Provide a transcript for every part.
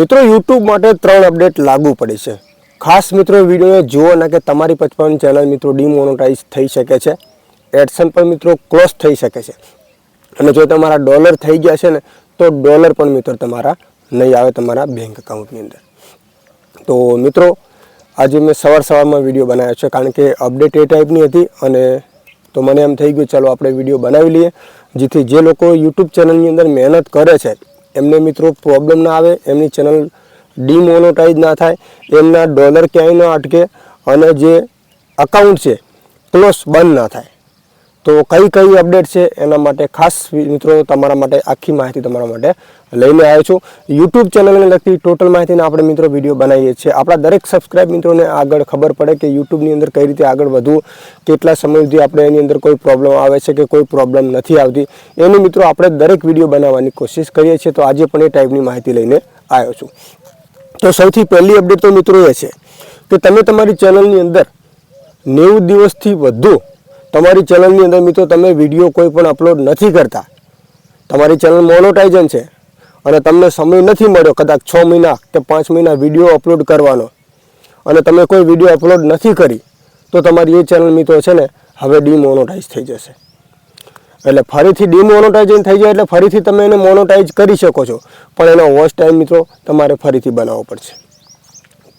મિત્રો યુટ્યુબ માટે ત્રણ અપડેટ લાગુ પડે છે. ખાસ મિત્રો વીડિયો જુઓ ના કે તમારી પચપન ચેનલ મિત્રો ડિમોનોટાઇઝ થઈ શકે છે. એડસન પણ મિત્રો ક્લોઝ થઈ શકે છે. અને જો તમારા ડોલર થઈ ગયા છે ને, તો ડોલર પણ મિત્રો તમારા નહીં આવે તમારા બેંક એકાઉન્ટની અંદર. તો મિત્રો, આજે મેં સવાર સવારમાં વીડિયો બનાવ્યો છે, કારણ કે અપડેટ એ ટાઈપની હતી અને તો મને એમ થઈ ગયું, ચાલો આપણે વીડિયો બનાવી લઈએ. જેથી જે લોકો યુટ્યુબ ચેનલની અંદર મહેનત કરે છે એમને મિત્રો પ્રોબ્લેમ ના આવે, એમની ચેનલ ડીમોનોટાઇઝ ના થાય, એમના ડોલર ક્યાંય ન અટકે અને જે અકાઉન્ટ છે ક્લોઝ બંધ ના થાય. તો કઈ કઈ અપડેટ છે એના માટે ખાસ મિત્રો તમારા માટે આખી માહિતી તમારા માટે લઈને આવ્યો છું. યુટ્યુબ ચેનલને લગતી ટોટલ માહિતીના આપણે મિત્રો વીડિયો બનાવીએ છીએ. આપણા દરેક સબસ્ક્રાઇબ મિત્રોને આગળ ખબર પડે કે યુટ્યુબની અંદર કઈ રીતે આગળ વધવું, કેટલા સમય સુધી આપણે એની અંદર કોઈ પ્રોબ્લેમ આવે છે કે કોઈ પ્રોબ્લેમ નથી આવતી, એની મિત્રો આપણે દરેક વીડિયો બનાવવાની કોશિશ કરીએ છીએ. તો આજે પણ એ ટાઈપની માહિતી લઈને આવ્યો છું. તો સૌથી પહેલી અપડેટ તો મિત્રો એ છે કે તમે તમારી ચેનલની અંદર નેવું દિવસથી વધુ તમારી ચેનલની અંદર મિત્રો તમે વીડિયો કોઈ પણ અપલોડ નથી કરતા. તમારી ચેનલ મોનોટાઇઝન છે. અને તમને સમય નથી મળ્યો કદાચ છ મહિના કે પાંચ મહિના વીડિયો અપલોડ કરવાનો. અને તમે કોઈ વીડિયો અપલોડ નથી કરી, તો તમારી એ ચેનલ મિત્રો છે ને, હવે ડીમોનોટાઇઝ થઈ જશે. એટલે ફરીથી ડીમોનોટાઇઝેશન થઈ જાય એટલે ફરીથી તમે એને મોનોટાઇઝ કરી શકો છો. પણ એનો વોચ ટાઈમ મિત્રો તમારે ફરીથી બનાવવો પડશે.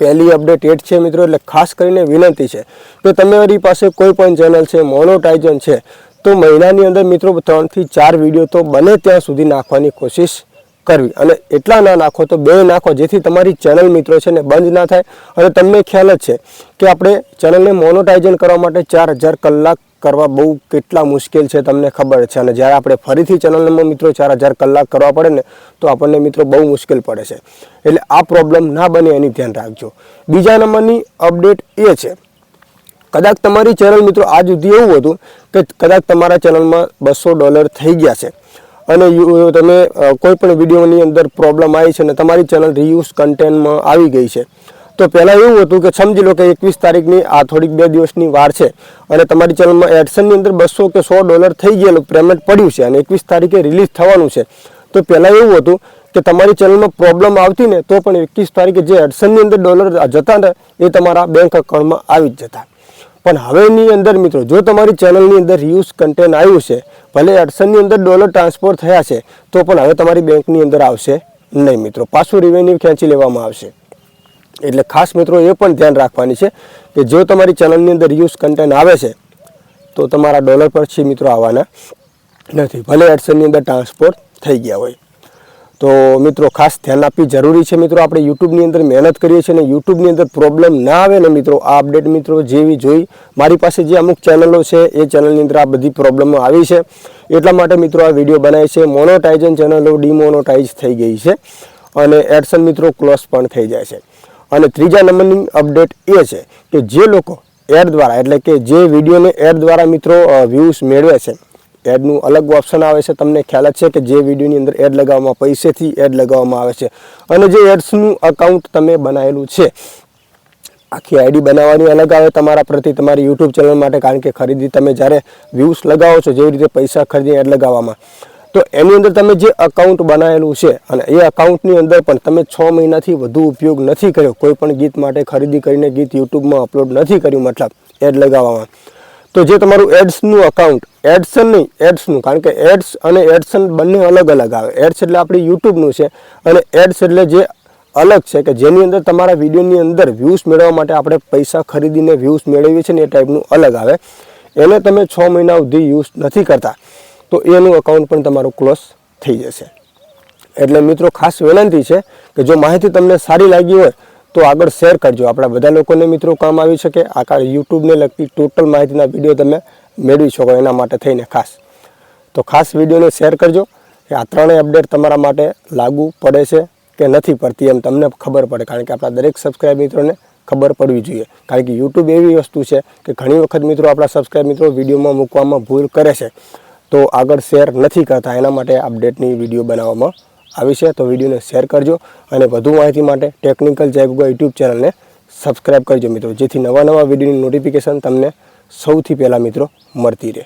પહેલી અપડેટ એટ છે મિત્રો, એટલે ખાસ કરીને વિનંતી છે. તો તમારી પાસે કોઈ પણ ચેનલ છે, મોનોટાઇઝન છે, તો મહિનાની અંદર મિત્રો ત્રણથી ચાર વીડિયો તો બને ત્યાં સુધી નાખવાની કોશિશ કરવી. અને એટલા ના નાખો તો બે નાખો, જેથી તમારી ચેનલ મિત્રો છે ને બંધ ના થાય. અને તમને ખ્યાલ જ છે કે આપણે ચેનલને મોનોટાઇઝન કરવા માટે ચાર હજાર કલાક કરવા બહુ કેટલા મુશ્કેલ છે તમને ખબર છે. અને જ્યારે આપણે ફરીથી ચેનલમાં મિત્રો ચાર હજાર કલાક કરવા પડે ને, તો આપણને મિત્રો બહુ મુશ્કેલ પડે છે. એટલે આ પ્રોબ્લેમ ના બને એની ધ્યાન રાખજો. બીજા નંબરની અપડેટ એ છે. કદાચ તમારી ચેનલ મિત્રો આજ સુધી એવું હતું કે કદાચ તમારા ચેનલમાં બસો ડોલર થઈ ગયા છે. અને તમે કોઈ પણ વિડીયોની અંદર પ્રોબ્લેમ આવી છે અને તમારી ચેનલ રિયુઝ કન્ટેન્ટમાં આવી ગઈ છે. તો પહેલાં એવું હતું કે સમજી લો કે એકવીસ તારીખની આ થોડીક બે દિવસની વાર છે અને તમારી ચેનલમાં એડસનની અંદર બસો કે સો ડોલર થઈ ગયેલું પેમેન્ટ પડ્યું છે અને એકવીસ તારીખે રિલીઝ થવાનું છે. તો પહેલાં એવું હતું કે તમારી ચેનલમાં પ્રોબ્લેમ આવતી ને તો પણ એકવીસ તારીખે જે એડસનની અંદર ડોલર જતા ને એ તમારા બેંક એકાઉન્ટમાં આવી જ જતા. પણ હવેની અંદર મિત્રો, જો તમારી ચેનલની અંદર રિયુઝ કન્ટેન્ટ આવ્યું છે, ભલે એડસનની અંદર ડોલર ટ્રાન્સફર થયા છે, તો પણ હવે તમારી બેંકની અંદર આવશે નહીં મિત્રો. પાછું રિવેન્યુ ખેંચી લેવામાં આવશે. એટલે ખાસ મિત્રો એ પણ ધ્યાન રાખવાની છે કે જો તમારી ચેનલની અંદર યુઝ કન્ટેન્ટ આવે છે, તો તમારા ડોલર પછી મિત્રો આવવાના નથી. ભલે એડસનની અંદર ટ્રાન્સપોર્ટ થઈ ગયા હોય. તો મિત્રો ખાસ ધ્યાન આપવી જરૂરી છે મિત્રો, આપણે યુટ્યુબની અંદર મહેનત કરીએ છીએ અને યુટ્યુબની અંદર પ્રોબ્લેમ ના આવે ને મિત્રો, આ અપડેટ મિત્રો જેવી જોઈ, મારી પાસે જે અમુક ચેનલો છે, એ ચેનલની અંદર આ બધી પ્રોબ્લેમો આવી છે. એટલા માટે મિત્રો આ વીડિયો બનાવે છે. મોનોટાઇઝન ચેનલો ડિમોનોટાઇઝ થઈ ગઈ છે અને એડસન મિત્રો ક્લોઝ પણ થઈ જાય છે. અને ત્રીજા નંબરની અપડેટ એ છે કે જે લોકો એડ દ્વારા, એટલે કે જે વિડીયોને એડ દ્વારા મિત્રો વ્યૂઝ મેળવે છે, એડનું અલગ ઓપ્શન આવે છે. તમને ખ્યાલ જ છે કે જે વિડીયોની અંદર એડ લગાવવામાં, પૈસેથી એડ લગાવવામાં આવે છે. અને જે એડ્સનું અકાઉન્ટ તમે બનાવેલું છે, આખી આઈડી બનાવવાની અલગ આવે તમારા પ્રતિ તમારી યુટ્યુબ ચેનલ માટે, કારણ કે ખરીદી તમે જ્યારે વ્યૂઝ લગાવો છો, જેવી રીતે પૈસા ખરીદી એડ લગાવવામાં. તો એની અંદર તમે જે અકાઉન્ટ બનાવેલું છે અને એ અકાઉન્ટની અંદર પણ તમે છ મહિનાથી વધુ ઉપયોગ નથી કર્યો. કોઈ પણ ગીત માટે ખરીદી કરીને ગીત યુટ્યુબમાં અપલોડ નથી કર્યું મતલબ એડ લગાવવામાં. તો જે તમારું એડ્સનું અકાઉન્ટ એડસન નહીં એડ્સનું કારણ કે એડ્સ અને એડસન બંને અલગ અલગ આવે. એડ્સ એટલે આપણી યુટ્યુબનું છે અને એડ્સ એટલે જે અલગ છે કે જેની અંદર તમારા વિડીયોની અંદર વ્યૂઝ મેળવવા માટે આપણે પૈસા ખરીદીને વ્યૂઝ મેળવીએ છીએ ને એ ટાઈપનું અલગ આવે. એને તમે છ મહિના સુધી યુઝ નથી કરતા. તો એનું અકાઉન્ટ પણ તમારું ક્લોઝ થઈ જશે. એટલે મિત્રો ખાસ વિનંતી છે કે જો માહિતી તમને સારી લાગી હોય તો આગળ શેર કરજો. આપણા બધા લોકોને મિત્રો કામ આવી શકે. આકાર યુટ્યુબને લગતી ટોટલ માહિતીના વીડિયો તમે મેળવી શકો એના માટે થઈને ખાસ. તો ખાસ વિડીયોને શેર કરજો કે આ ત્રણેય અપડેટ તમારા માટે લાગુ પડે છે કે નથી પડતી એમ તમને ખબર પડે. કારણ કે આપણા દરેક સબસ્ક્રાઇબ મિત્રોને ખબર પડવી જોઈએ. કારણ કે યુટ્યુબ એવી વસ્તુ છે કે ઘણી વખત મિત્રો આપણા સબસ્ક્રાઇબ મિત્રો વિડીયોમાં મૂકવામાં ભૂલ કરે છે. તો આગળ શેર નથી કરતા. એના માટે અપડેટની વીડિયો બનાવવામાં આવી છે. તો વિડીયોને શેર કરજો અને વધુ માહિતી માટે ટેકનિકલ જયગુગા યુટ્યુબ ચેનલને સબસ્ક્રાઇબ કરજો મિત્રો. જેથી નવા નવા વિડીયોની નોટિફિકેશન તમને સૌથી પહેલાં મિત્રો મળતી રહે.